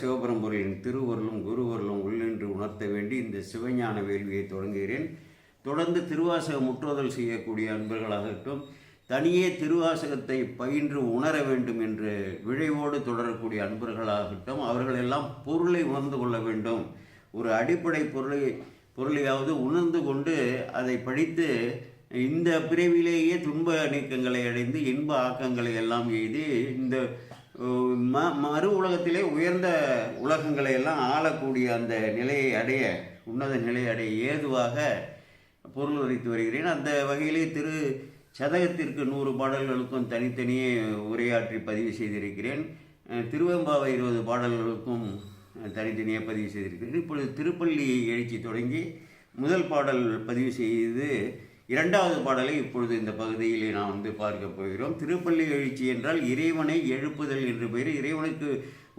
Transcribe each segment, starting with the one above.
சிவபரம்பொருளின் திருவருளும் குருவருளும் உள்ளென்று உணர்த்த வேண்டி இந்த சிவஞான வேள்வியை தொடங்குகிறேன். தொடர்ந்து திருவாசக முற்றோதல் செய்யக்கூடிய அன்பர்களாகட்டும் தனியே திருவாசகத்தை பயின்று உணர வேண்டும் என்று விழைவோடு தொடரக்கூடிய அன்பர்களாகட்டும் அவர்களெல்லாம் பொருளை உணர்ந்து கொள்ள வேண்டும். ஒரு அடிப்படை பொருளை பொருளையாவது உணர்ந்து கொண்டு அதை படித்து இந்த பிறவிலேயே துன்ப நீக்கங்களை அடைந்து இன்ப ஆக்கங்களை எல்லாம் எய்து இந்த ம மறு உலகத்திலே உயர்ந்த உலகங்களை எல்லாம் ஆளக்கூடிய அந்த நிலையை அடைய உன்னத நிலையை அடைய ஏதுவாக பொருள் உரைத்து வருகிறேன். அந்த வகையிலே திரு சதகத்திற்கு நூறு பாடல்களுக்கும் தனித்தனியே உரையாற்றி பதிவு செய்திருக்கிறேன். திருவெம்பாவை இருபது பாடல்களுக்கும் தனித்தனியாக பதிவு செய்திருக்கிறேன். இப்பொழுது திருப்பள்ளி எழுச்சி தொடங்கி முதல் பாடல் பதிவு செய்து இரண்டாவது பாடலை இப்பொழுது இந்த பகுதியிலே நாம் வந்து பார்க்க போகிறோம். திருப்பள்ளி எழுச்சி என்றால் இறைவனை எழுப்புதல் என்று பெயர். இறைவனுக்கு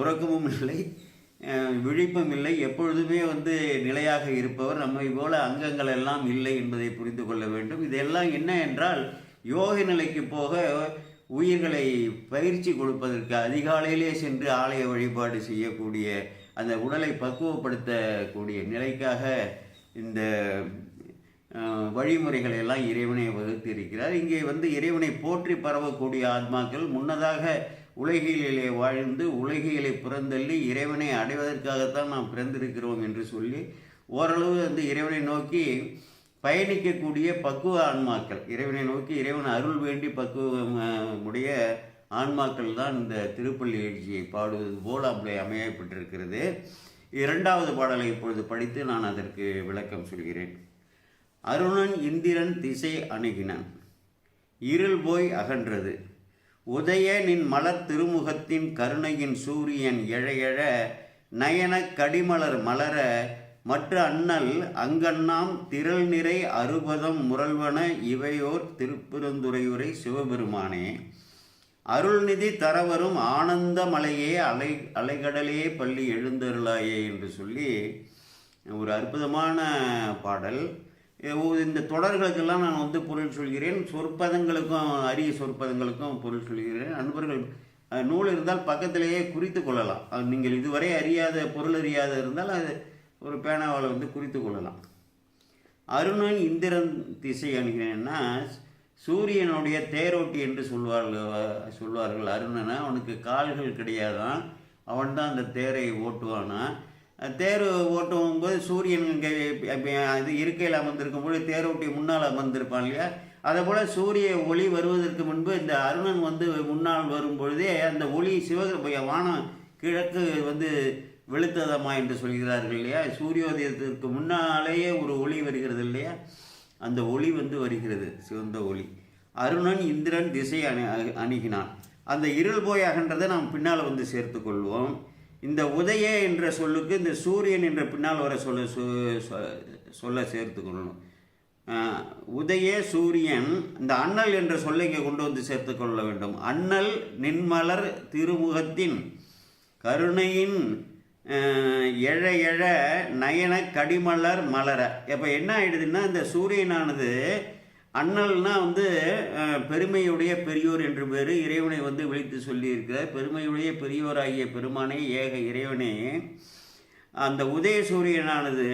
உறக்கமும் இல்லை விழிப்பும் இல்லை. எப்பொழுதுமே வந்து நிலையாக இருப்பவர். நம்மை போல அங்கங்கள் எல்லாம் இல்லை என்பதை புரிந்து கொள்ள வேண்டும். இதெல்லாம் என்ன என்றால் யோக நிலைக்கு போக உயிர்களை பயிற்சி கொடுப்பதற்கு அதிகாலையிலே சென்று ஆலய வழிபாடு செய்யக்கூடிய அந்த உடலை பக்குவப்படுத்தக்கூடிய நிலைக்காக இந்த வழிமுறைகளை எல்லாம் இறைவனை வகுத்து இருக்கிறார் இங்கே வந்து இறைவனை போற்றி பரவக்கூடிய ஆத்மாக்கள் முன்னதாக உலகியலிலே வாழ்ந்து உலகியலை புறந்தள்ளி இறைவனை அடைவதற்காகத்தான் நாம் பிறந்திருக்கிறோம் என்று சொல்லி ஓரளவு வந்து இறைவனை நோக்கி பயணிக்கக்கூடிய பக்குவ ஆன்மாக்கள் இறைவனை நோக்கி இறைவன் அருள் வேண்டி பக்குவம் உடைய ஆன்மாக்கள் தான் இந்த திருப்பள்ளி எழுச்சியை பாடுவது போல் அப்படி அமையப்பட்டிருக்கிறது. இரண்டாவது பாடலை இப்பொழுது படித்து நான் அதற்கு விளக்கம் சொல்கிறேன். அருணன் இந்திரன் திசை அணுகினான். இருள் போய் அகன்றது. உதய நின் மலர் திருமுகத்தின் கருணையின் சூரியன் எழையழ நயன கடிமலர் மலர மற்ற அண்ணல் அங்கண்ணாம் திரள் நிறை அறுபதம் முரல்வன இவையோர் திருப்பெருந்துறையுரை சிவபெருமானே. அருள்நிதி தரவரும் ஆனந்த மலையே அலை அலைகடலே பள்ளி எழுந்தருளாயே என்று சொல்லி ஒரு அற்புதமான பாடல். இந்த தொடர்களுக்கெல்லாம் நான் வந்து பொருள் சொல்கிறேன். சொற்பதங்களுக்கும் அரிய சொற்பதங்களுக்கும் பொருள் சொல்கிறேன். நண்பர்கள் நூல் இருந்தால் பக்கத்திலேயே குறித்து கொள்ளலாம். அது நீங்கள் இதுவரை அறியாத பொருள் அறியாத இருந்தால் அது ஒரு பேனாவால் வந்து குறித்து கொள்ளலாம். அருணன் இந்திரன் திசை அணுகிறேன்னா சூரியனுடைய தேரோட்டி என்று சொல்வார்கள் சொல்வார்கள் அருணனை. அவனுக்கு கால்கள் கிடையாதான். அவன் தான் அந்த தேரை ஓட்டுவானா? தேர் ஓட்டும் போது சூரியன் அது இருக்கையில் அமர்ந்திருக்கும் பொழுது தேரோட்டி முன்னால் அமர்ந்திருப்பான் இல்லையா? அதே போல் சூரிய ஒளி வருவதற்கு முன்பு இந்த அருணன் வந்து முன்னால் வரும் பொழுதே அந்த ஒளி சிவக வானம் கிழக்கு வந்து வெளுத்ததமா என்று சொல்கிறார்கள் இல்லையா? சூரியோதயத்திற்கு முன்னாலேயே ஒரு ஒளி வருகிறது இல்லையா? அந்த ஒளி வந்து வருகிறது சிவந்த ஒளி. அருணன் இந்திரன் திசை அணி அணுகினான் அந்த இருள் போய் அகன்றதை நாம் பின்னால் வந்து சேர்த்து கொள்வோம். இந்த உதய என்ற சொல்லுக்கு இந்த சூரியன் என்ற பின்னால் வர சொல்ல சொல்ல சேர்த்துக்கொள்ளணும். உதய சூரியன் இந்த அண்ணல் என்ற சொல்லை இங்கே கொண்டு வந்து சேர்த்து கொள்ள வேண்டும். அண்ணல் நின்மலர் திருமுகத்தின் கருணையின் எழ எழ நயன கடிமலர் மலர. இப்போ என்ன ஆயிடுதுன்னா இந்த சூரியனானது அண்ணல்னால் வந்து பெருமையுடைய பெரியோர் என்று பேர் இறைவனை வந்து விழித்து சொல்லியிருக்கிறார். பெருமையுடைய பெரியோராகிய பெருமானே ஏக இறைவனே அந்த உதய சூரியனானது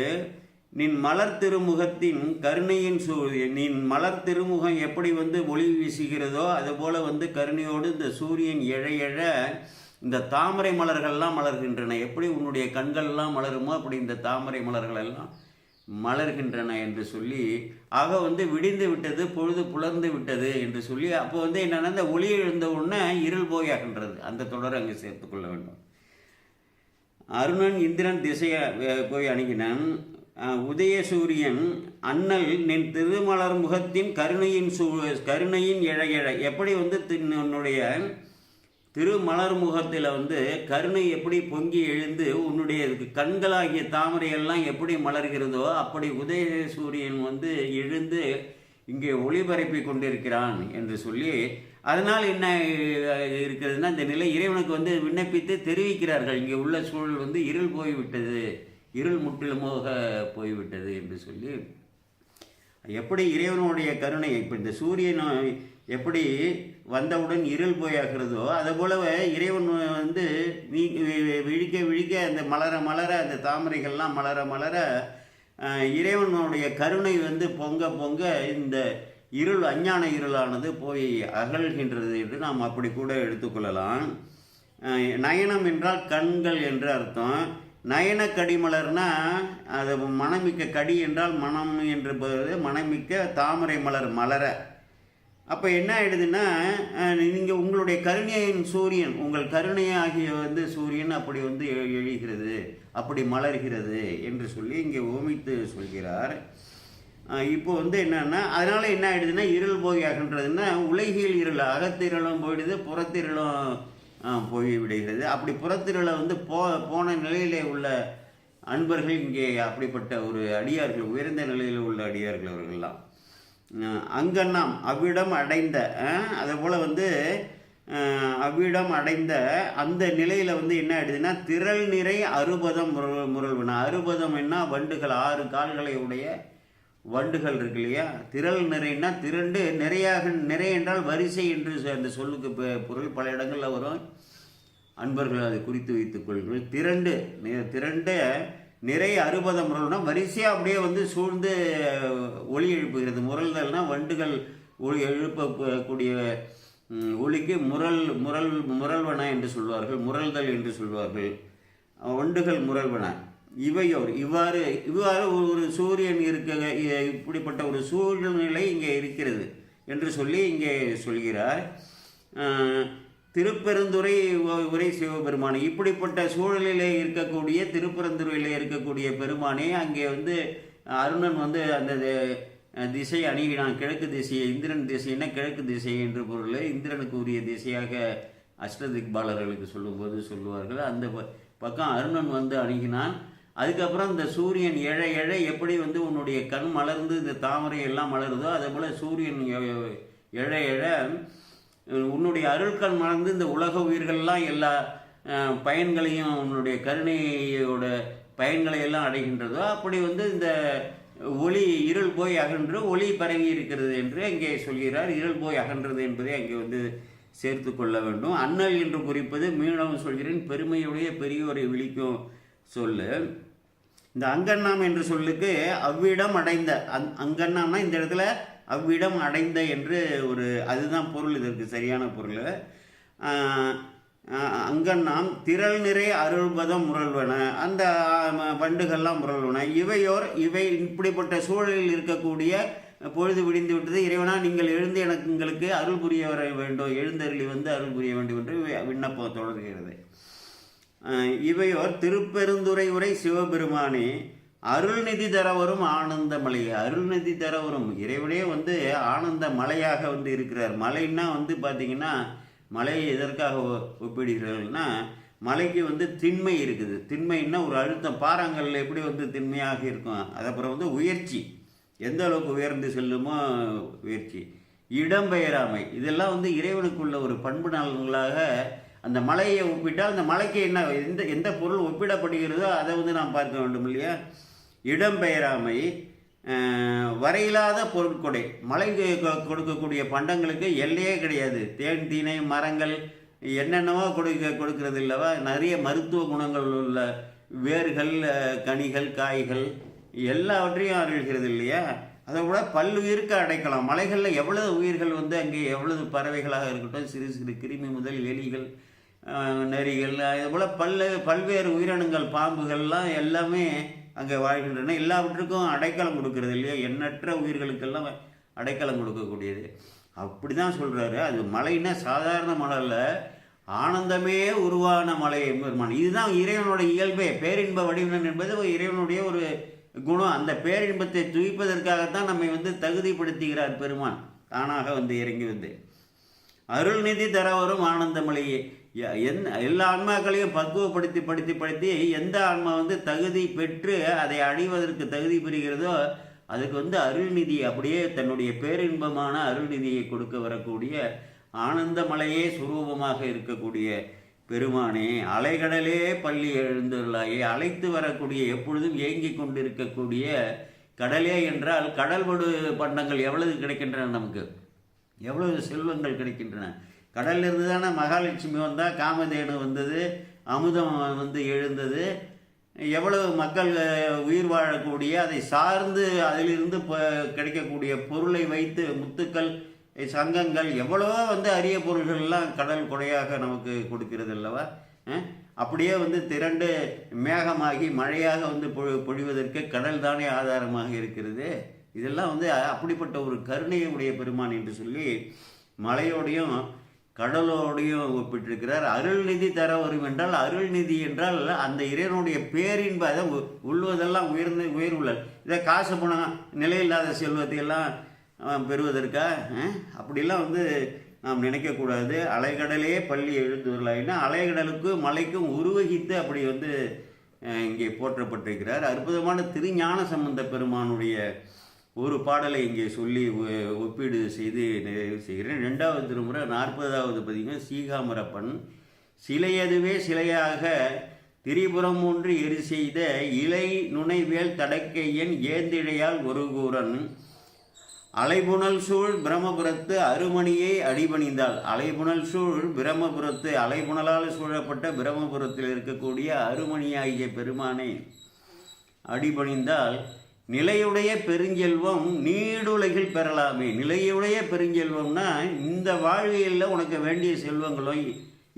நின் மலர் திருமுகத்தின் கருணையின் சூரியன் நின் மலர் திருமுகம் எப்படி வந்து ஒளி வீசுகிறதோ அதுபோல வந்து கருணையோடு இந்த சூரியன் இழையழ இந்த தாமரை மலர்கள்லாம் மலர்கின்றன. எப்படி உன்னுடைய கண்கள்லாம் மலருமோ அப்படி இந்த தாமரை மலர்கள் எல்லாம் மலர்கின்றன என்று சொல்லி ஆக வந்து விடிந்து விட்டது பொழுது புலர்ந்து விட்டது என்று சொல்லி அப்போ வந்து என்னென்னா இந்த ஒளி எழுந்த உடனே இருள் போய் அந்த தொடர் அங்கே சேர்த்துக்கொள்ள வேண்டும். அருணன் இந்திரன் திசையை போய் அணுகினான். உதய சூரியன் அண்ணல் நின் திருமலர் முகத்தின் கருணையின் சூ கருணையின் எழ எழ எப்படி வந்து தின் உன்னுடைய திருமலர் முகத்தில் வந்து கருணை எப்படி பொங்கி எழுந்து உன்னுடைய கண்களாகிய தாமரையெல்லாம் எப்படி மலர்கிறதோ அப்படி உதய சூரியன் வந்து எழுந்து இங்கே ஒளிபரப்பி கொண்டிருக்கிறான் என்று சொல்லி அதனால் என்ன அஹ், இருக்கிறதுனா இந்த நிலை இறைவனுக்கு வந்து விண்ணப்பித்து தெரிவிக்கிறார்கள். இங்கே உள்ள சூழல் வந்து இருள் போய்விட்டது. இருள் முற்றிலுமாக போய்விட்டது என்று சொல்லி எப்படி இறைவனுடைய கருணை இப்போ இந்த சூரியன் எப்படி வந்தவுடன் இருள் போயாகிறதோ அதை போலவே இறைவன் வந்து வீ- விழிக்க விழிக்க அந்த மலர மலர அந்த தாமரைகள்லாம் மலர மலர இறைவனுடைய கருணை வந்து பொங்க பொங்க இந்த இருள் அஞ்ஞான இருளானது போய் அகழ்கின்றது என்று நாம் அப்படி கூட எடுத்துக்கொள்ளலாம். நயனம் என்றால் கண்கள் என்று அர்த்தம். நயன கடிமலர்னா அது மனமிக்க கடி என்றால் மனம் என்று பொருள் மனமிக்க தாமரை மலர் மலர. அப்போ என்ன ஆயிடுதுன்னா நீங்கள் உங்களுடைய கருணையின் சூரியன் உங்கள் கருணை ஆகிய வந்து சூரியன் அப்படி வந்து எழுகிறது அப்படி மலர்கிறது என்று சொல்லி இங்கே ஓமித்து சொல்கிறார். இப்போ வந்து என்னன்னா அதனால என்ன ஆயிடுதுன்னா இருள் போய் அகன்றதுன்னா உலகில் இருள் அகத்திரளும் போயிடுது புறத்திரளும் போய் விடுகிறது. அப்படி புறத்திரளை வந்து போ போன நிலையிலே உள்ள அன்பர்கள் இங்கே அப்படிப்பட்ட ஒரு அடியார்கள் உயர்ந்த நிலையில் உள்ள அடியார்கள் அவர்கள்லாம். அஹ் அங்கண்ணாம் அவ்விடம் அடைந்த அதே போல் வந்து அவ்விடம் அடைந்த அந்த நிலையில் வந்து என்ன ஆயிடுதுன்னா திரள் நிறை அறுபதம் முரல் முரல்வன அறுபதம் என்ன? வண்டுகள் ஆறு கால்களை உடைய வண்டுகள் இருக்கு இல்லையா? திரள் நிறைன்னா திரண்டு நிறையாக நிறை என்றால் வரிசை என்று அந்த சொல்லுக்கு பொருள் பல இடங்களில் வரும். அன்பர்கள் அதை குறித்து வைத்துக் கொள்ளுங்கள். திரண்டு திரண்ட நிறைய அறுபத முரல்னா வரிசையாக அப்படியே வந்து சூழ்ந்து ஒளி எழுப்புகிறது. முரல்தல்னா வண்டுகள் ஒளி எழுப்பக்கூடிய ஒளிக்கு முரல் முரல் முரல்வன என்று சொல்வார்கள். முரல்தல் என்று சொல்வார்கள். வண்டுகள் முரல்வன. இவையோர் இவ்வாறு இவ்வாறு ஒரு சூரியன் இருக்க இப்படிப்பட்ட ஒரு சூழ்நிலை இங்கே இருக்கிறது என்று சொல்லி இங்கே சொல்கிறார். திருப்பெருந்துறை உரை சிவபெருமானே இப்படிப்பட்ட சூழலிலே இருக்கக்கூடிய திருப்பெருந்துறையில் இருக்கக்கூடிய பெருமானே அங்கே வந்து அருணன் வந்து அந்த திசை அணுகினான் கிழக்கு திசையை இந்திரன் திசைன்னா கிழக்கு திசை என்று பொருள் இந்திரனுக்கு உரிய திசையாக அஷ்டதிக்பாலர்களுக்கு சொல்லும்போது சொல்லுவார்கள். அந்த ப- பக்கம் அருணன் வந்து அணுகினான். அதுக்கப்புறம் இந்த சூரியன் எழை எழ எப்படி வந்து உன்னுடைய கண் மலர்ந்து இந்த தாமரை எல்லாம் மலருதோ அதே போல் சூரியன் எழை எழ உன்னுடைய அருள்கண் மலர்ந்து இந்த உலக உயிர்கள்லாம் எல்லா பயன்களையும் உன்னுடைய கருணையோட பயன்களை எல்லாம் அடைகின்றதோ அப்படி வந்து இந்த ஒளி இருள் போய் அகன்று ஒளி பரவி இருக்கிறது என்று அங்கே சொல்கிறார். இருள் போய் அகன்றது என்பதை அங்கே வந்து சேர்த்து கொள்ள வேண்டும். அண்ணல் என்று குறிப்பது மீனவன் சொல்கிறேன் பெருமையுடைய பெரியோரை விழிக்கும் சொல்லு. இந்த அங்கண்ணாம் என்று சொல்லுக்கு அவ்விடம் அடைந்த அங் அங்கண்ணாம்னா இந்த இடத்துல அவ்விடம் அடைந்த என்று ஒரு அதுதான் பொருள் இதற்கு சரியான பொருள். அங்கண்ணாம் திரள் நிறை அருள்பதம் முரள்வன அந்த வண்டுகள்லாம் முரள்வன. இவையோர் இவை இப்படிப்பட்ட சூழலில் இருக்கக்கூடிய பொழுது விடிந்து விட்டது. இறைவனா நீங்கள் எழுந்து எனக்கு உங்களுக்கு அருள் புரிய வர வேண்டும். எழுந்தருளி வந்து அருள் புரிய வேண்டும் என்று வி- விண்ணப்பம் தொடர்கிறது. இவையோர் திருப்பெருந்துறை உரை சிவபெருமானே அருள்நிதி தரவரும் ஆனந்த மலை அருள்நிதி தரவரும். இறைவனே வந்து ஆனந்த மலையாக வந்து இருக்கிறார். மலைன்னா வந்து பார்த்தீங்கன்னா மலையை எதற்காக ஒப்பிடுகிறார்கள்னா மலைக்கு வந்து திண்மை இருக்குது. திண்மைன்னா ஒரு அழுத்தம். பாறாங்கல்ல எப்படி வந்து திண்மையாக இருக்கும்? அது அப்புறம் வந்து உயர்ச்சி. எந்த அளவுக்கு உயர்ந்து செல்லுமோ உயர்ச்சி. இடம்பெயராமை இதெல்லாம் வந்து இறைவனுக்குள்ள ஒரு பண்பு நலன்களாக அந்த மலையை ஒப்பிட்டால் அந்த மலைக்கு என்ன எந்த எந்த பொருள் ஒப்பிடப்படுகிறதோ அதை வந்து நாம் பார்க்க வேண்டும் இல்லையா? இடம்பெயராமை வரையில்லாத பொருட்கொடை. மலைக்கு கொ- கொடுக்கக்கூடிய பண்டங்களுக்கு எல்லையே கிடையாது. தேன் தீனை மரங்கள் என்னென்னவோ கொடுக்க கொடுக்கறது இல்லவா? நிறைய மருத்துவ குணங்கள் உள்ள வேர்கள் கனிகள் காய்கள் எல்லாவற்றையும் அருள்கிறது இல்லையா? அதை விட பல்லுயிருக்கு அடைக்கலாம். மலைகளில் எவ்வளவு உயிர்கள் வந்து அங்கே எவ்வளவு பறவைகளாக இருக்கட்டும் சிறு சிறு கிருமி முதல் எலிகள் நரிகள் இது போல் பல்ல பல்வேறு உயிரினங்கள் பாம்புகள்லாம் எல்லாமே அங்கே வாழ்கின்றன. எல்லாவற்றுக்கும் அடைக்கலம் கொடுக்கறது இல்லையா? எண்ணற்ற உயிர்களுக்கெல்லாம் அடைக்கலம் கொடுக்கக்கூடியது. அப்படி தான் சொல்கிறாரு அது மலைன்னா சாதாரண மலை இல்லை ஆனந்தமே உருவான மலை பெருமான். இதுதான் இறைவனுடைய இயல்பே. பேரின்ப வடிவன் என்பது இறைவனுடைய ஒரு குணம். அந்த பேரின்பத்தை துய்ப்பதற்காகத்தான் நம்மை வந்து தகுதிப்படுத்துகிறார் பெருமான். தானாக வந்து இறங்கி வந்து. அருள்நிதி தரவரும் ஆனந்தமலையே என் எல்லா ஆன்மாக்களையும் பக்குவப்படுத்தி படுத்தி படுத்தி எந்த ஆன்மா வந்து தகுதி பெற்று அதை அடைவதற்கு தகுதி பெறுகிறதோ அதுக்கு வந்து அருள்நிதி அப்படியே தன்னுடைய பேரின்பமான அருள்நிதியை கொடுக்க வரக்கூடிய ஆனந்தமலையே சுரூபமாக இருக்கக்கூடிய பெருமானே அலைகடலே பள்ளி எழுந்துள்ளாயே அழைத்து வரக்கூடிய எப்பொழுதும் ஏங்கிக் கொண்டிருக்கக்கூடிய கடலே என்றால் கடல்படு பண்டங்கள் எவ்வளவு கிடைக்கின்றன நமக்கு? எவ்வளவு செல்வங்கள் கிடைக்கின்றன? கடல்லிருந்து தானே மகாலட்சுமி வந்தால் காமதேனு வந்தது அமுதம் வந்து எழுந்தது. எவ்வளவு மக்கள் உயிர் வாழக்கூடிய அதை சார்ந்து அதிலிருந்து கிடைக்கக்கூடிய பொருளை வைத்து முத்துக்கள் சங்கங்கள் எவ்வளவோ வந்து அரிய பொருள்கள்லாம் கடல் கொடையாக நமக்கு கொடுக்கிறது அல்லவா? அப்படியே வந்து திரண்டு மேகமாகி மழையாக வந்து பொழி பொழிவதற்கு கடல் தானே ஆதாரமாக இருக்கிறது. இதெல்லாம் வந்து அப்படிப்பட்ட ஒரு கருணையுடைய பெருமான் என்று சொல்லி மலையோடையும் கடலோடையும் ஒப்பிட்டிருக்கிறார். அருள்நிதி தர வரும் என்றால் அருள்நிதி என்றால் அந்த இறைவனுடைய பேரின்ப அதை உ- உள்ளுவதெல்லாம் உயர் உள்ளல். இதை காசு பணம் நிலையில்லாத செல்வத்தை எல்லாம் பெறுவதற்கா? அப்படிலாம் வந்து நாம் நினைக்கக்கூடாது. அலைகடலே பள்ளி எழுந்துள்ளாயின்னா அலைகடலுக்கு மலைக்கும் உருவகித்து அப்படி வந்து இங்கே போற்றப்பட்டிருக்கிறார். அற்புதமான திருஞான சம்பந்த பெருமானுடைய ஒரு பாடலை இங்கே சொல்லி ஒப்பீடு செய்து நிறைவு செய்கிறேன். ரெண்டாவது திருமுறை நாற்பதாவது பதிவு சீகாமரப்பன். சிலையதுவே சிலையாக திரிபுரம் ஒன்று எரி செய்த இலை நுனைவேல் தடக்கையன் ஏந்திழையால் ஒரு கூறன் அலைபுணல் சூழ் பிரம்மபுரத்து அருமணியை அடிபணிந்தாள். அலைபுணல் சூழ் பிரம்மபுரத்து அலைபுணலால் சூழப்பட்ட பிரம்மபுரத்தில் இருக்கக்கூடிய அருமணியாகிய பெருமானை அடிபணிந்தால் நிலையுடைய பெருஞ்செல்வம் நீடுலகில் பெறலாமே. நிலையுடைய பெருஞ்செல்வம்னா இந்த வாழ்வியலில் உனக்கு வேண்டிய செல்வங்களும்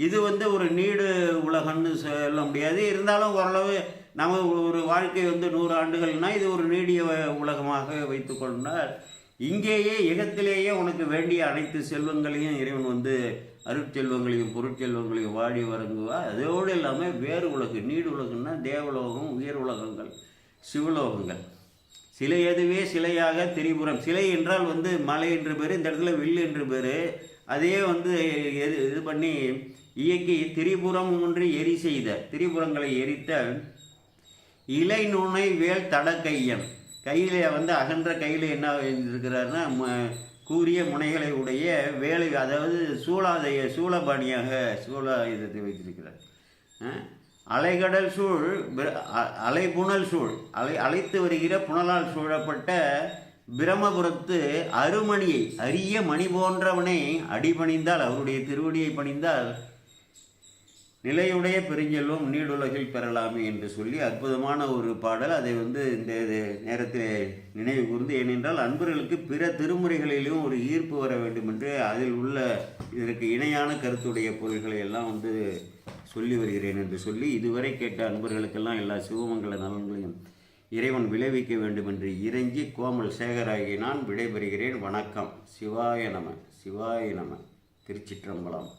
இது வந்து ஒரு நீடு உலகம்னு சொல்ல முடியாது. இருந்தாலும் ஓரளவு நம்ம ஒரு வாழ்க்கை வந்து நூறு ஆண்டுகள்னா இது ஒரு நீடிய உலகமாக வைத்துக்கொண்டால் இங்கேயே இகத்திலேயே உனக்கு வேண்டிய அனைத்து செல்வங்களையும் இறைவன் வந்து அருட்செல்வங்களையும் பொருட்செல்வங்களையும் வாடி வரங்குவா அதோடு இல்லாமல் வேறு உலகு நீடு உலகம்னா தேவலோகம் உயர் உலகங்கள் சிவலோகங்கள். சிலை எதுவே சிலையாக திரிபுரம். சிலை என்றால் வந்து மலை என்று பேர் இந்த இடத்துல வில்லு என்று பேர். அதே வந்து எது இது பண்ணி இயக்கி திரிபுரம் ஒன்று எரி செய்த திரிபுரங்களை எரித்த இலை நுனை வேல் கையன் கையிலே வந்து அகன்ற கையில் என்ன இருக்கிறாருன்னா ம- முனைகளை உடைய வேலை அதாவது சூளாதைய சூளபாணியாக சூளாயுதத்தை வைத்திருக்கிறார். அலைகடல் சூழ் பிர- அ- அலைபுணல் சூழ் அலை அழைத்து வருகிற புனலால் சூழப்பட்ட பிரம்மபுரத்து அருமணியை அரிய மணி போன்றவனை அடிபணிந்தால் அவருடைய திருவடியை பணிந்தால் நிலையுடைய பெருஞ்செல்வம் நீடுலகில் பெறலாமே என்று சொல்லி அற்புதமான ஒரு பாடல். அதை வந்து இந்த இது நேரத்தில் நினைவு கூர்ந்து ஏனென்றால் அன்பர்களுக்கு பிற திருமுறைகளிலும் ஒரு ஈர்ப்பு வர வேண்டும் என்று அதில் உள்ள இதற்கு இணையான கருத்துடைய பொருள்களை எல்லாம் வந்து சொல்லி வருகிறேன் என்று சொல்லி இதுவரை கேட்ட அன்பர்களுக்கெல்லாம் எல்லா சிவமங்கள நலன்களையும் இறைவன் விளைவிக்க வேண்டும் என்று இறைஞ்சி கோமல் சேகராகி நான் விடைபெறுகிறேன். வணக்கம். சிவாய நம. சிவாய நம. திருச்சிற்றம்பலம்.